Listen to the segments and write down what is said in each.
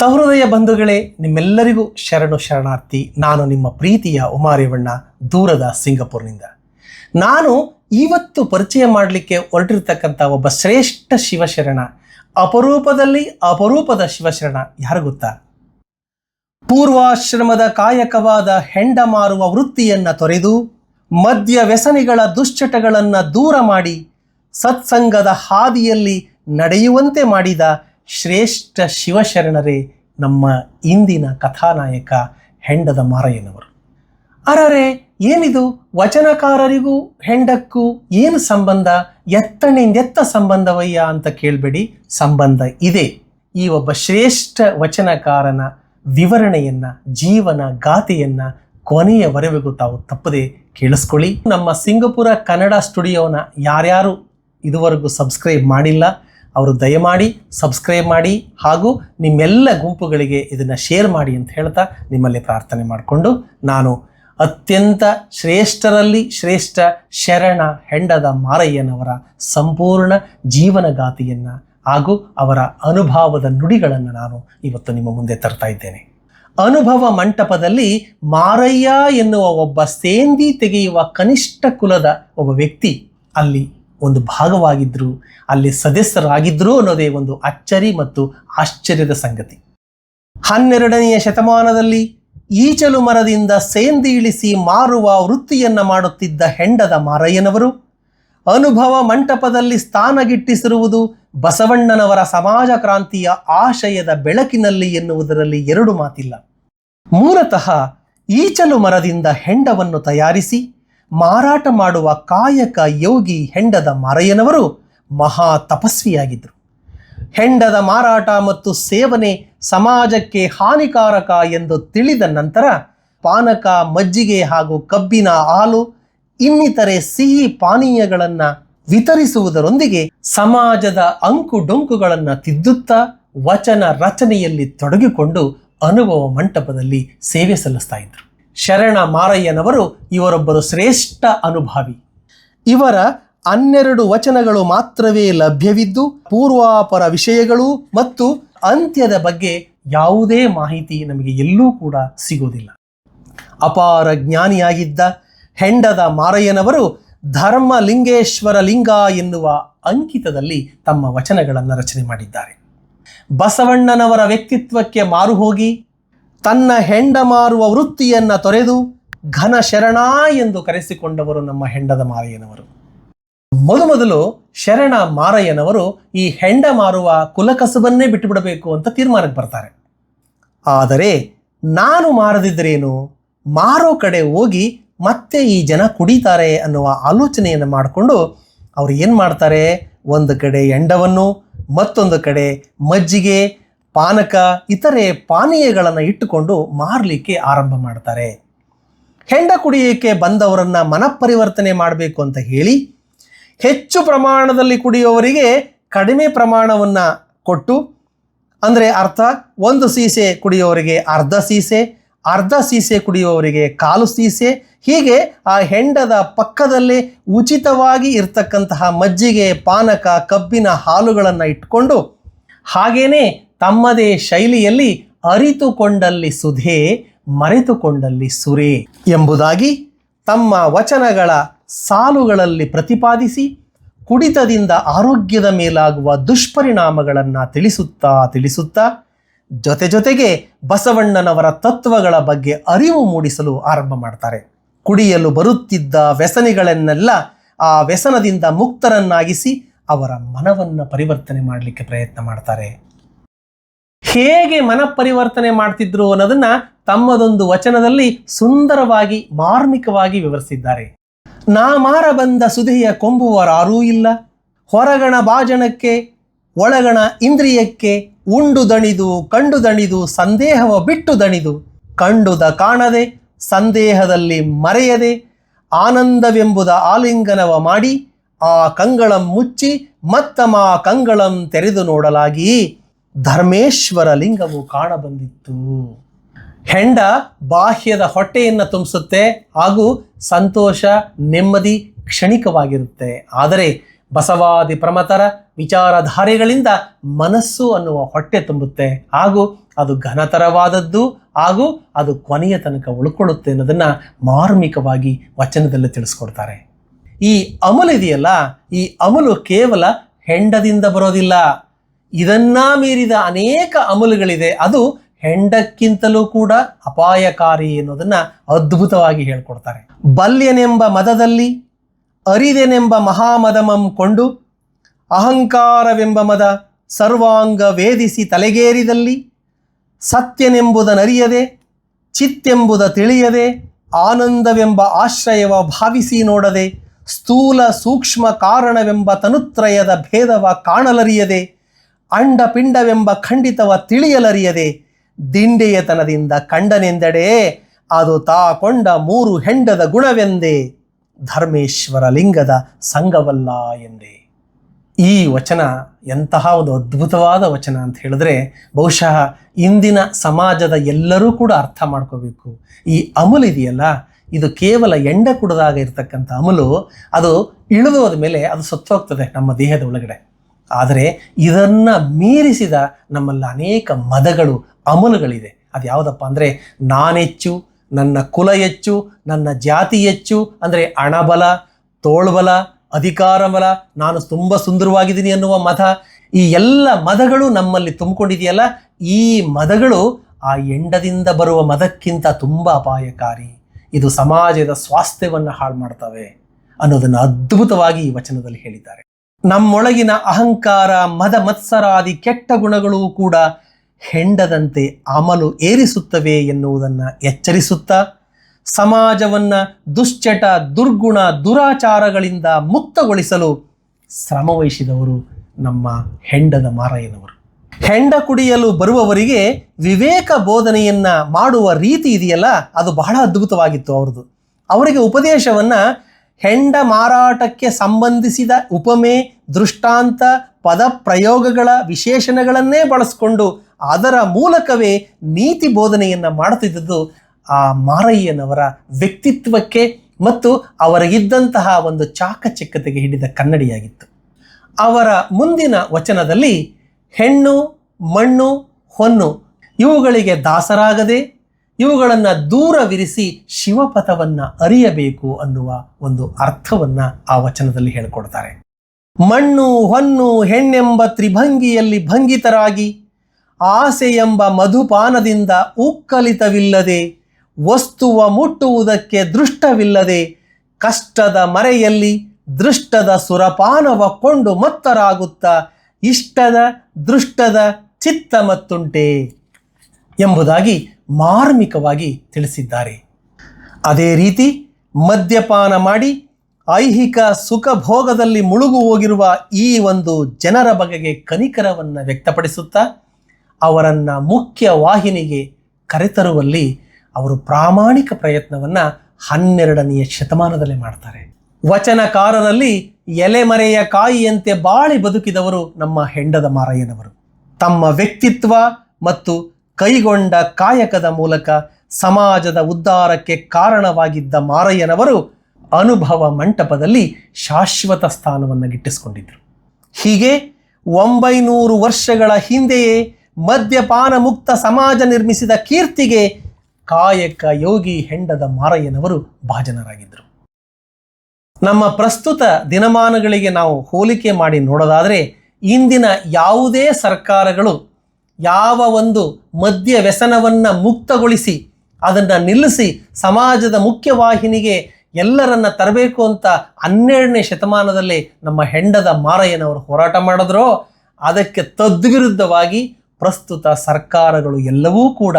ಸಹೃದಯ ಬಂಧುಗಳೇ, ನಿಮ್ಮೆಲ್ಲರಿಗೂ ಶರಣು ಶರಣಾರ್ಥಿ. ನಾನು ನಿಮ್ಮ ಪ್ರೀತಿಯ ಉಮಾರೇವಣ್ಣ, ದೂರದ ಸಿಂಗಪುರ್ನಿಂದ. ನಾನು ಇವತ್ತು ಪರಿಚಯ ಮಾಡಲಿಕ್ಕೆ ಹೊರಟಿರ್ತಕ್ಕಂಥ ಒಬ್ಬ ಶ್ರೇಷ್ಠ ಶಿವಶರಣ, ಅಪರೂಪದಲ್ಲಿ ಅಪರೂಪದ ಶಿವಶರಣ, ಯಾರು ಗೊತ್ತಾ? ಪೂರ್ವಾಶ್ರಮದ ಕಾಯಕವಾದ ಹೆಂಡ ಮಾರುವ ವೃತ್ತಿಯನ್ನ ತೊರೆದು, ಮದ್ಯ ವ್ಯಸನಿಗಳ ದುಶ್ಚಟಗಳನ್ನು ದೂರ ಮಾಡಿ, ಸತ್ಸಂಗದ ಹಾದಿಯಲ್ಲಿ ನಡೆಯುವಂತೆ ಮಾಡಿದ ಶ್ರೇಷ್ಠ ಶಿವಶರಣರೇ ನಮ್ಮ ಇಂದಿನ ಕಥಾನಾಯಕ ಹೆಂಡದ ಮಾರಯ್ಯನವರು. ಅರರೆ, ಏನಿದು? ವಚನಕಾರರಿಗೂ ಹೆಂಡಕ್ಕೂ ಏನು ಸಂಬಂಧ? ಎತ್ತಣಿಂದೆತ್ತ ಸಂಬಂಧವಯ್ಯ ಅಂತ ಕೇಳಬೇಡಿ. ಸಂಬಂಧ ಇದೆ. ಈ ಒಬ್ಬ ಶ್ರೇಷ್ಠ ವಚನಕಾರನ ವಿವರಣೆಯನ್ನ, ಜೀವನ ಗಾಥೆಯನ್ನ ಕೊನೆಯವರೆಗೂ ತಾವು ತಪ್ಪದೆ ಕೇಳಿಸ್ಕೊಳ್ಳಿ. ನಮ್ಮ ಸಿಂಗಪುರ ಕನ್ನಡ ಸ್ಟುಡಿಯೋನ ಯಾರ್ಯಾರು ಇದುವರೆಗೂ ಸಬ್ಸ್ಕ್ರೈಬ್ ಮಾಡಿಲ್ಲ ಅವರು ದಯಮಾಡಿ ಸಬ್ಸ್ಕ್ರೈಬ್ ಮಾಡಿ ಹಾಗೂ ನಿಮ್ಮೆಲ್ಲ ಗುಂಪುಗಳಿಗೆ ಇದನ್ನು ಶೇರ್ ಮಾಡಿ ಅಂತ ಹೇಳ್ತಾ ನಿಮ್ಮಲ್ಲಿ ಪ್ರಾರ್ಥನೆ ಮಾಡಿಕೊಂಡು ನಾನು ಅತ್ಯಂತ ಶ್ರೇಷ್ಠರಲ್ಲಿ ಶ್ರೇಷ್ಠ ಶರಣ ಹೆಂಡದ ಮಾರಯ್ಯನವರ ಸಂಪೂರ್ಣ ಜೀವನಗಾತಿಯನ್ನು ಹಾಗೂ ಅವರ ಅನುಭವದ ನುಡಿಗಳನ್ನು ನಾನು ಇವತ್ತು ನಿಮ್ಮ ಮುಂದೆ ತರ್ತಾ ಇದ್ದೇನೆ. ಅನುಭವ ಮಂಟಪದಲ್ಲಿ ಮಾರಯ್ಯ ಎನ್ನುವ ಒಬ್ಬ ಸೇಂದಿ ತೆಗೆಯುವ ಕನಿಷ್ಠ ಕುಲದ ಒಬ್ಬ ವ್ಯಕ್ತಿ ಅಲ್ಲಿ ಒಂದು ಭಾಗವಾಗಿದ್ರು, ಅಲ್ಲಿ ಸದಸ್ಯರಾಗಿದ್ರು ಅನ್ನೋದೇ ಒಂದು ಅಚ್ಚರಿ ಮತ್ತು ಆಶ್ಚರ್ಯದ ಸಂಗತಿ. ಹನ್ನೆರಡನೆಯ ಶತಮಾನದಲ್ಲಿ ಈಚಲು ಮರದಿಂದ ಸೇಂದಿ ಇಳಿಸಿ ಮಾರುವ ವೃತ್ತಿಯನ್ನು ಮಾಡುತ್ತಿದ್ದ ಹೆಂಡದ ಮಾರಯ್ಯನವರು, ಅನುಭವ ಮಂಟಪದಲ್ಲಿ ಸ್ಥಾನಗಿಟ್ಟಿಸಿರುವುದು ಬಸವಣ್ಣನವರ ಸಮಾಜ ಕ್ರಾಂತಿಯ ಆಶಯದ ಬೆಳಕಿನಲ್ಲಿ ಎನ್ನುವುದರಲ್ಲಿ ಎರಡು ಮಾತಿಲ್ಲ. ಮೂಲತಃ ಈಚಲು ಮರದಿಂದ ಹೆಂಡವನ್ನು ತಯಾರಿಸಿ ಮಾರಾಟ ಮಾಡುವ ಕಾಯಕ ಯೋಗಿ ಹೆಂಡದ ಮಾರಯ್ಯನವರು ಮಹಾ ತಪಸ್ವಿಯಾಗಿದ್ದರು. ಹೆಂಡದ ಮಾರಾಟ ಮತ್ತು ಸೇವನೆ ಸಮಾಜಕ್ಕೆ ಹಾನಿಕಾರಕ ಎಂದು ತಿಳಿದ ನಂತರ ಪಾನಕ, ಮಜ್ಜಿಗೆ ಹಾಗೂ ಕಬ್ಬಿನ ಹಾಲು, ಇನ್ನಿತರೆ ಸಿಹಿ ಪಾನೀಯಗಳನ್ನು ವಿತರಿಸುವುದರೊಂದಿಗೆ ಸಮಾಜದ ಅಂಕು ಡೊಂಕುಗಳನ್ನು ತಿದ್ದುತ್ತಾ ವಚನ ರಚನೆಯಲ್ಲಿ ತೊಡಗಿಕೊಂಡು ಅನುಭವ ಮಂಟಪದಲ್ಲಿ ಸೇವೆ ಸಲ್ಲಿಸ್ತಾ ಇದ್ರು. ಶರಣ ಮಾರಯ್ಯನವರು ಇವರೊಬ್ಬರು ಶ್ರೇಷ್ಠ ಅನುಭಾವಿ. ಇವರ ಹನ್ನೆರಡು ವಚನಗಳು ಮಾತ್ರವೇ ಲಭ್ಯವಿದ್ದು, ಪೂರ್ವಾಪರ ವಿಷಯಗಳು ಮತ್ತು ಅಂತ್ಯದ ಬಗ್ಗೆ ಯಾವುದೇ ಮಾಹಿತಿ ನಮಗೆ ಎಲ್ಲೂ ಕೂಡ ಸಿಗುವುದಿಲ್ಲ. ಅಪಾರ ಜ್ಞಾನಿಯಾಗಿದ್ದ ಹೆಂಡದ ಮಾರಯ್ಯನವರು ಧರ್ಮ ಲಿಂಗೇಶ್ವರ ಲಿಂಗ ಎನ್ನುವ ಅಂಕಿತದಲ್ಲಿ ತಮ್ಮ ವಚನಗಳನ್ನು ರಚನೆ ಮಾಡಿದ್ದಾರೆ. ಬಸವಣ್ಣನವರ ವ್ಯಕ್ತಿತ್ವಕ್ಕೆ ಮಾರು ಹೋಗಿ ತನ್ನ ಹೆಂಡ ಮಾರುವ ವೃತ್ತಿಯನ್ನು ತೊರೆದು ಘನ ಶರಣ ಎಂದು ಕರೆಸಿಕೊಂಡವರು ನಮ್ಮ ಹೆಂಡದ ಮಾರಯ್ಯನವರು. ಮೊದಮೊದಲು ಶರಣ ಮಾರಯ್ಯನವರು ಈ ಹೆಂಡ ಮಾರುವ ಕುಲಕಸುಬನ್ನೇ ಬಿಟ್ಟುಬಿಡಬೇಕು ಅಂತ ತೀರ್ಮಾನಕ್ಕೆ ಬರ್ತಾರೆ. ಆದರೆ ನಾನು ಮಾರದಿದ್ದರೇನು ಮಾರೋ ಕಡೆ ಹೋಗಿ ಮತ್ತೆ ಈ ಜನ ಕುಡಿತಾರೆ ಅನ್ನುವ ಆಲೋಚನೆಯನ್ನು ಮಾಡಿಕೊಂಡು ಅವರು ಏನು ಮಾಡ್ತಾರೆ? ಒಂದು ಕಡೆ ಎಂಡವನ್ನು ಮತ್ತೊಂದು ಕಡೆ ಮಜ್ಜಿಗೆ ಪಾನಕ, ಇತರೆ ಪಾನೀಯಗಳನ್ನು ಇಟ್ಟುಕೊಂಡು ಮಾರಲಿಕ್ಕೆ ಆರಂಭ ಮಾಡ್ತಾರೆ. ಹೆಂಡ ಕುಡಿಯೋಕ್ಕೆ ಬಂದವರನ್ನ ಮನಪರಿವರ್ತನೆ ಮಾಡಬೇಕು ಅಂತ ಹೇಳಿ, ಹೆಚ್ಚು ಪ್ರಮಾಣದಲ್ಲಿ ಕುಡಿಯುವವರಿಗೆ ಕಡಿಮೆ ಪ್ರಮಾಣವನ್ನು ಕೊಟ್ಟು, ಅಂದರೆ ಅರ್ಥ, ಒಂದು ಸೀಸೆ ಕುಡಿಯುವವರಿಗೆ ಅರ್ಧ ಸೀಸೆ ಅರ್ಧ ಸೀಸೆ ಕುಡಿಯುವವರಿಗೆ ಕಾಲು ಸೀಸೆ, ಹೀಗೆ ಆ ಹೆಂಡದ ಪಕ್ಕದಲ್ಲಿ ಉಚಿತವಾಗಿ ಇರ್ತಕ್ಕಂತಹ ಮಜ್ಜಿಗೆ, ಪಾನಕ, ಕಬ್ಬಿನ ಹಾಲುಗಳನ್ನು ಇಟ್ಕೊಂಡು ಹಾಗೇನೆ ತಮ್ಮದೇ ಶೈಲಿಯಲ್ಲಿ ಅರಿತುಕೊಂಡಲ್ಲಿ ಸುಧೆ, ಮರೆತುಕೊಂಡಲ್ಲಿ ಸುರೇ ಎಂಬುದಾಗಿ ತಮ್ಮ ವಚನಗಳ ಸಾಲುಗಳಲ್ಲಿ ಪ್ರತಿಪಾದಿಸಿ ಕುಡಿತದಿಂದ ಆರೋಗ್ಯದ ಮೇಲಾಗುವ ದುಷ್ಪರಿಣಾಮಗಳನ್ನು ತಿಳಿಸುತ್ತಾ ತಿಳಿಸುತ್ತಾ ಜೊತೆ ಜೊತೆಗೆ ಬಸವಣ್ಣನವರ ತತ್ವಗಳ ಬಗ್ಗೆ ಅರಿವು ಮೂಡಿಸಲು ಆರಂಭ ಮಾಡ್ತಾರೆ. ಕುಡಿಯಲು ಬರುತ್ತಿದ್ದ ವ್ಯಸನಿಗಳನ್ನೆಲ್ಲ ಆ ವ್ಯಸನದಿಂದ ಮುಕ್ತರನ್ನಾಗಿಸಿ ಅವರ ಮನವನ್ನು ಪರಿವರ್ತನೆ ಮಾಡಲಿಕ್ಕೆ ಪ್ರಯತ್ನ ಮಾಡ್ತಾರೆ. ಹೇಗೆ ಮನ ಪರಿವರ್ತನೆ ಮಾಡ್ತಿದ್ರು ಅನ್ನೋದನ್ನ ತಮ್ಮದೊಂದು ವಚನದಲ್ಲಿ ಸುಂದರವಾಗಿ, ಮಾರ್ಮಿಕವಾಗಿ ವಿವರಿಸಿದ್ದಾರೆ. ನಾ ಮಾರ ಬಂದ ಸುದೆಯ ಕೊಂಬುವರಾರೂ ಇಲ್ಲ. ಹೊರಗಣ ಬಾಜಣಕ್ಕೆ ಒಳಗಣ ಇಂದ್ರಿಯಕ್ಕೆ, ಉಂಡು ದಣಿದು, ಕಂಡು ದಣಿದು, ಸಂದೇಹವ ಬಿಟ್ಟು ದಣಿದು. ಕಂಡುದ ಕಾಣದೆ, ಸಂದೇಹದಲ್ಲಿ ಮರೆಯದೆ, ಆನಂದವೆಂಬುದ ಆಲಿಂಗನವ ಮಾಡಿ ಆ ಕಂಗಳಂ ಮುಚ್ಚಿ ಮತ್ತಮ ಕಂಗಳಂ ತೆರೆದು ನೋಡಲಾಗಿ ಧರ್ಮೇಶ್ವರ ಲಿಂಗವು ಕಾಣಬಂದಿತ್ತು. ಹೆಂಡ ಬಾಹ್ಯದ ಹೊಟ್ಟೆಯನ್ನು ತುಂಬಿಸುತ್ತೆ ಹಾಗೂ ಸಂತೋಷ, ನೆಮ್ಮದಿ ಕ್ಷಣಿಕವಾಗಿರುತ್ತೆ. ಆದರೆ ಬಸವಾದಿ ಪ್ರಮತರ ವಿಚಾರಧಾರೆಗಳಿಂದ ಮನಸ್ಸು ಅನ್ನುವ ಹೊಟ್ಟೆ ತುಂಬುತ್ತೆ ಹಾಗೂ ಅದು ಘನತರವಾದದ್ದು ಹಾಗೂ ಅದು ಕೊನೆಯ ತನಕ ಉಳ್ಕೊಳ್ಳುತ್ತೆ ಅನ್ನೋದನ್ನು ಮಾರ್ಮಿಕವಾಗಿ ವಚನದಲ್ಲಿ ತಿಳಿಸ್ಕೊಡ್ತಾರೆ. ಈ ಅಮಲು ಇದೆಯಲ್ಲ, ಈ ಅಮಲು ಕೇವಲ ಹೆಂಡದಿಂದ ಬರೋದಿಲ್ಲ. ಇದನ್ನ ಮೀರಿದ ಅನೇಕ ಅಮಲುಗಳಿದೆ. ಅದು ಹೆಂಡಕ್ಕಿಂತಲೂ ಕೂಡ ಅಪಾಯಕಾರಿ ಅನ್ನೋದನ್ನ ಅದ್ಭುತವಾಗಿ ಹೇಳ್ಕೊಡ್ತಾರೆ. ಬಲ್ಯನೆಂಬ ಮದದಲ್ಲಿ, ಅರಿದೆನೆಂಬ ಮಹಾಮದಮಂ ಕೊಂಡು, ಅಹಂಕಾರವೆಂಬ ಮದ ಸರ್ವಾಂಗ ವೇದಿಸಿ ತಲೆಗೇರಿದಲ್ಲಿ, ಸತ್ಯನೆಂಬುದನರಿಯದೆ, ಚಿತ್ತೆಂಬುದ ತಿಳಿಯದೆ, ಆನಂದವೆಂಬ ಆಶ್ರಯವ ಭಾವಿಸಿ ನೋಡದೆ ಸ್ಥೂಲ ಸೂಕ್ಷ್ಮ ಕಾರಣವೆಂಬ ತನುತ್ರಯದ ಭೇದವ ಕಾಣಲರಿಯದೆ, ಅಂಡಪಿಂಡವೆಂಬ ಖಂಡಿತವ ತಿಳಿಯಲರಿಯದೆ, ದಿಂಡೆಯತನದಿಂದ ಕಂಡನೆಂದೆಡೆ ಅದು ತಾ ಕೊಂಡ ಮೂರು ಹೆಂಡದ ಗುಣವೆಂದೇ ಧರ್ಮೇಶ್ವರ ಲಿಂಗದ ಸಂಘವಲ್ಲ ಎಂದೇ. ಈ ವಚನ ಎಂತಹ ಒಂದು ಅದ್ಭುತವಾದ ವಚನ ಅಂತ ಹೇಳಿದ್ರೆ, ಬಹುಶಃ ಇಂದಿನ ಸಮಾಜದ ಎಲ್ಲರೂ ಕೂಡ ಅರ್ಥ ಮಾಡ್ಕೋಬೇಕು. ಈ ಅಮುಲ್ ಇದೆಯಲ್ಲ ಇದು ಕೇವಲ ಎಂಡ ಕುಡದಾಗ ಇರತಕ್ಕಂಥ ಅಮಲು, ಅದು ಇಳಿದು ಹೋದ ಮೇಲೆ ಅದು ಸತ್ತೋಗ್ತದೆ ನಮ್ಮ ದೇಹದ ಒಳಗಡೆ. ಆದರೆ ಇದನ್ನು ಮೀರಿಸಿದ ನಮ್ಮಲ್ಲಿ ಅನೇಕ ಮದಗಳು, ಅಮಲುಗಳಿದೆ. ಅದು ಯಾವುದಪ್ಪ ಅಂದರೆ ನಾನೆಚ್ಚು, ನನ್ನ ಕುಲ ಹೆಚ್ಚು, ನನ್ನ ಜಾತಿ ಹೆಚ್ಚು, ಅಂದರೆ ಹಣಬಲ ತೋಳ್ಬಲ ಅಧಿಕಾರ ಬಲ ನಾನು ತುಂಬ ಸುಂದರವಾಗಿದ್ದೀನಿ ಅನ್ನುವ ಮದ. ಈ ಎಲ್ಲ ಮದಗಳು ನಮ್ಮಲ್ಲಿ ತುಂಬಿಕೊಂಡಿದೆಯಲ್ಲ, ಈ ಮದಗಳು ಆ ಎಂಡದಿಂದ ಬರುವ ಮದಕ್ಕಿಂತ ತುಂಬ ಅಪಾಯಕಾರಿ. ಇದು ಸಮಾಜದ ಸ್ವಾಸ್ಥ್ಯವನ್ನು ಹಾಳು ಮಾಡ್ತವೆ ಅನ್ನೋದನ್ನು ಅದ್ಭುತವಾಗಿ ಈ ವಚನದಲ್ಲಿ ಹೇಳಿದ್ದಾರೆ. ನಮ್ಮೊಳಗಿನ ಅಹಂಕಾರ, ಮದ ಮತ್ಸರಾದಿ ಕೆಟ್ಟ ಗುಣಗಳು ಕೂಡ ಹೆಂಡದಂತೆ ಅಮಲು ಏರಿಸುತ್ತವೆ ಎನ್ನುವುದನ್ನು ಎಚ್ಚರಿಸುತ್ತಾ, ಸಮಾಜವನ್ನು ದುಶ್ಚಟ, ದುರ್ಗುಣ, ದುರಾಚಾರಗಳಿಂದ ಮುಕ್ತಗೊಳಿಸಲು ಶ್ರಮವಹಿಸಿದವರು ನಮ್ಮ ಹೆಂಡದ ಮಾರಯ್ಯನವರು ಹೆಂಡ ಕುಡಿಯಲು ಬರುವವರಿಗೆ ವಿವೇಕ ಬೋಧನೆಯನ್ನ ಮಾಡುವ ರೀತಿ ಇದೆಯಲ್ಲ, ಅದು ಬಹಳ ಅದ್ಭುತವಾಗಿತ್ತು ಅವ್ರದ್ದು. ಅವರಿಗೆ ಉಪದೇಶವನ್ನ ಹೆಂಡ ಮಾರಾಟಕ್ಕೆ ಸಂಬಂಧಿಸಿದ ಉಪಮೆ, ದೃಷ್ಟಾಂತ, ಪದ ಪ್ರಯೋಗಗಳ ವಿಶೇಷಣಗಳನ್ನೇ ಬಳಸಿಕೊಂಡು ಅದರ ಮೂಲಕವೇ ನೀತಿ ಬೋಧನೆಯನ್ನ ಮಾಡುತ್ತಿದ್ದದ್ದು ಆ ಮಾರಯ್ಯನವರ ವ್ಯಕ್ತಿತ್ವಕ್ಕೆ ಮತ್ತು ಅವರಿಗಿದ್ದಂತಹ ಒಂದು ಚಾಕಚಕ್ಯತೆಗೆ ಹಿಡಿದ ಕನ್ನಡಿಯಾಗಿತ್ತು. ಅವರ ಮುಂದಿನ ವಚನದಲ್ಲಿ ಹೆಣ್ಣು, ಮಣ್ಣು, ಹೊನ್ನು, ಇವುಗಳಿಗೆ ದಾಸರಾಗದೆ ಇವುಗಳನ್ನು ದೂರವಿರಿಸಿ ಶಿವಪಥವನ್ನು ಅರಿಯಬೇಕು ಅನ್ನುವ ಒಂದು ಅರ್ಥವನ್ನು ಆ ವಚನದಲ್ಲಿ ಹೇಳಿಕೊಡ್ತಾರೆ. ಮಣ್ಣು, ಹೊನ್ನು, ಹೆಣ್ಣೆಂಬ ತ್ರಿಭಂಗಿಯಲ್ಲಿ ಭಂಗಿತರಾಗಿ ಆಸೆ ಎಂಬ ಮಧುಪಾನದಿಂದ ಉಕ್ಕಲಿತವಿಲ್ಲದೆ ವಸ್ತುವ ಮುಟ್ಟುವುದಕ್ಕೆ ದೃಷ್ಟವಿಲ್ಲದೆ ಕಷ್ಟದ ಮರೆಯಲ್ಲಿ ದೃಷ್ಟದ ಸುರಪಾನವ ಕೊಂಡು ಮತ್ತರಾಗುತ್ತ ಇಷ್ಟದ ದೃಷ್ಟದ ಚಿತ್ತ ಮತ್ತುಂಟೆ ಎಂಬುದಾಗಿ ಮಾರ್ಮಿಕವಾಗಿ ತಿಳಿಸಿದ್ದಾರೆ. ಅದೇ ರೀತಿ ಮದ್ಯಪಾನ ಮಾಡಿ ಐಹಿಕ ಸುಖ ಭೋಗದಲ್ಲಿ ಮುಳುಗು ಹೋಗಿರುವ ಈ ಒಂದು ಜನರ ಬಗೆಗೆ ಕನಿಕರವನ್ನು ವ್ಯಕ್ತಪಡಿಸುತ್ತಾ ಅವರನ್ನು ಮುಖ್ಯ ವಾಹಿನಿಗೆ ಕರೆತರುವಲ್ಲಿ ಅವರು ಪ್ರಾಮಾಣಿಕ ಪ್ರಯತ್ನವನ್ನು ಹನ್ನೆರಡನೆಯ ಶತಮಾನದಲ್ಲಿ ಮಾಡ್ತಾರೆ. ವಚನಕಾರರಲ್ಲಿ ಎಲೆಮರೆಯ ಕಾಯಿಯಂತೆ ಬಾಳಿ ಬದುಕಿದವರು ನಮ್ಮ ಹೆಂಡದ ಮಾರಯ್ಯನವರು. ತಮ್ಮ ವ್ಯಕ್ತಿತ್ವ ಮತ್ತು ಕೈಗೊಂಡ ಕಾಯಕದ ಮೂಲಕ ಸಮಾಜದ ಉದ್ಧಾರಕ್ಕೆ ಕಾರಣವಾಗಿದ್ದ ಮಾರಯ್ಯನವರು ಅನುಭವ ಮಂಟಪದಲ್ಲಿ ಶಾಶ್ವತ ಸ್ಥಾನವನ್ನು ಗಿಟ್ಟಿಸಿಕೊಂಡಿದ್ದರು ಹೀಗೆ ಒಂಬೈನೂರು ವರ್ಷಗಳ ಹಿಂದೆಯೇ ಮದ್ಯಪಾನ ಮುಕ್ತ ಸಮಾಜ ನಿರ್ಮಿಸಿದ ಕೀರ್ತಿಗೆ ಕಾಯಕ ಯೋಗಿ ಹೆಂಡದ ಮಾರಯ್ಯನವರು ಭಾಜನರಾಗಿದ್ದರು. ನಮ್ಮ ಪ್ರಸ್ತುತ ದಿನಮಾನಗಳಿಗೆ ನಾವು ಹೋಲಿಕೆ ಮಾಡಿ ನೋಡೋದಾದರೆ, ಇಂದಿನ ಯಾವುದೇ ಸರ್ಕಾರಗಳು ಯಾವ ಒಂದು ಮದ್ಯ ವ್ಯಸನವನ್ನು ಮುಕ್ತಗೊಳಿಸಿ, ಅದನ್ನು ನಿಲ್ಲಿಸಿ ಸಮಾಜದ ಮುಖ್ಯವಾಹಿನಿಗೆ ಎಲ್ಲರನ್ನ ತರಬೇಕು ಅಂತ ಹನ್ನೆರಡನೇ ಶತಮಾನದಲ್ಲಿ ನಮ್ಮ ಹೆಂಡದ ಮಾರಯ್ಯನವರು ಹೋರಾಟ ಮಾಡಿದ್ರೋ. ಅದಕ್ಕೆ ತದ್ವಿರುದ್ಧವಾಗಿ ಪ್ರಸ್ತುತ ಸರ್ಕಾರಗಳು ಎಲ್ಲವೂ ಕೂಡ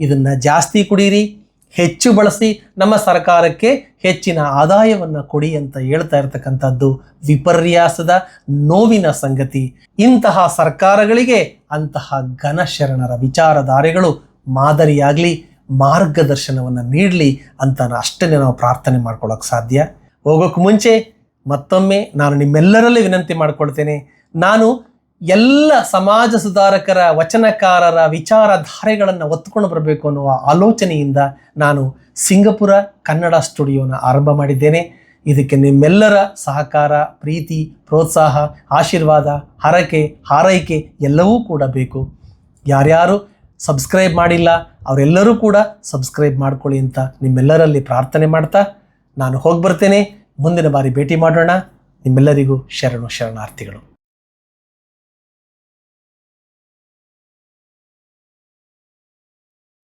ಇದನ್ನು ಜಾಸ್ತಿ ಕುಡೀರಿ. ಹೆಚ್ಚು ಬಳಸಿ ನಮ್ಮ ಸರ್ಕಾರಕ್ಕೆ ಹೆಚ್ಚಿನ ಆದಾಯವನ್ನು ಕೊಡಿ ಅಂತ ಹೇಳ್ತಾ ಇರತಕ್ಕಂಥದ್ದು ವಿಪರ್ಯಾಸದ ನೋವಿನ ಸಂಗತಿ. ಇಂತಹ ಸರ್ಕಾರಗಳಿಗೆ ಅಂತಹ ಘನಶರಣರ ವಿಚಾರಧಾರೆಗಳು ಮಾದರಿಯಾಗಲಿ, ಮಾರ್ಗದರ್ಶನವನ್ನು ನೀಡಲಿ ಅಂತ ಅಷ್ಟನ್ನೇ ನಾವು ಪ್ರಾರ್ಥನೆ ಮಾಡ್ಕೊಳ್ಳೋಕೆ ಸಾಧ್ಯ. ಹೋಗೋಕ್ಕೆ ಮುಂಚೆ ಮತ್ತೊಮ್ಮೆ ನಾನು ನಿಮ್ಮೆಲ್ಲರಲ್ಲಿ ವಿನಂತಿ ಮಾಡಿಕೊಳ್ತೇನೆ. ನಾನು ಎಲ್ಲ ಸಮಾಜ ಸುಧಾರಕರ, ವಚನಕಾರರ ವಿಚಾರಧಾರೆಗಳನ್ನು ಒತ್ತುಕೊಂಡು ಬರಬೇಕು ಅನ್ನುವ ಆಲೋಚನೆಯಿಂದ ನಾನು ಸಿಂಗಪುರ ಕನ್ನಡ ಸ್ಟುಡಿಯೋನ ಆರಂಭ ಮಾಡಿದ್ದೇನೆ. ಇದಕ್ಕೆ ನಿಮ್ಮೆಲ್ಲರ ಸಹಕಾರ, ಪ್ರೀತಿ, ಪ್ರೋತ್ಸಾಹ, ಆಶೀರ್ವಾದ, ಹರಕೆ, ಹಾರೈಕೆ ಎಲ್ಲವೂ ಕೂಡ ಬೇಕು. ಯಾರ್ಯಾರು ಸಬ್ಸ್ಕ್ರೈಬ್ ಮಾಡಿಲ್ಲ, ಅವರೆಲ್ಲರೂ ಕೂಡ ಸಬ್ಸ್ಕ್ರೈಬ್ ಮಾಡ್ಕೊಳ್ಳಿ ಅಂತ ನಿಮ್ಮೆಲ್ಲರಲ್ಲಿ ಪ್ರಾರ್ಥನೆ ಮಾಡ್ತಾ ನಾನು ಹೋಗಿ ಬರ್ತೇನೆ ಮುಂದಿನ ಬಾರಿ ಭೇಟಿ ಮಾಡೋಣ. ನಿಮ್ಮೆಲ್ಲರಿಗೂ ಶರಣು ಶರಣಾರ್ಥಿಗಳು.